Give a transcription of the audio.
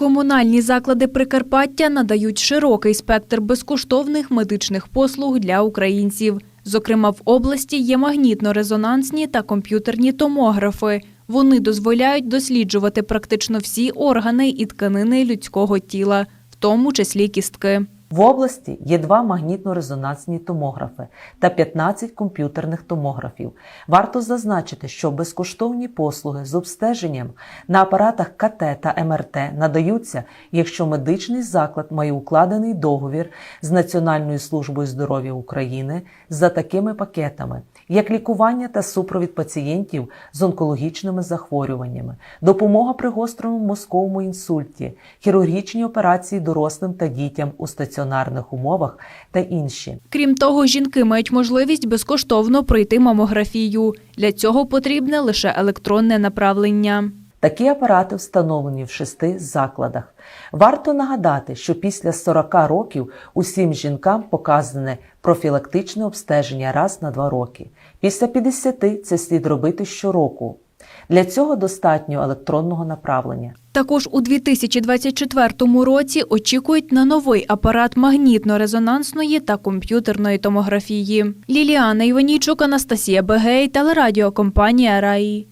Комунальні заклади Прикарпаття надають широкий спектр безкоштовних медичних послуг для українців. Зокрема, в області є магнітно-резонансні та комп'ютерні томографи. Вони дозволяють досліджувати практично всі органи і тканини людського тіла, в тому числі кістки. В області є два магнітно-резонансні томографи та 15 комп'ютерних томографів. Варто зазначити, що безкоштовні послуги з обстеженням на апаратах КТ та МРТ надаються, якщо медичний заклад має укладений договір з Національною службою здоров'я України за такими пакетами, як лікування та супровід пацієнтів з онкологічними захворюваннями, допомога при гострому мозковому інсульті, хірургічні операції дорослим та дітям у стаціонарних умовах та інші. Крім того, жінки мають можливість безкоштовно пройти мамографію. Для цього потрібне лише електронне направлення. Такі апарати встановлені в шести закладах. Варто нагадати, що після 40 років усім жінкам показане профілактичне обстеження раз на два роки. Після 50 це слід робити щороку. Для цього достатньо електронного направлення. Також у 2024 році очікують на новий апарат магнітно-резонансної та комп'ютерної томографії. Ліліана Іванічук, Анастасія Бегей, телерадіокомпанія Раї.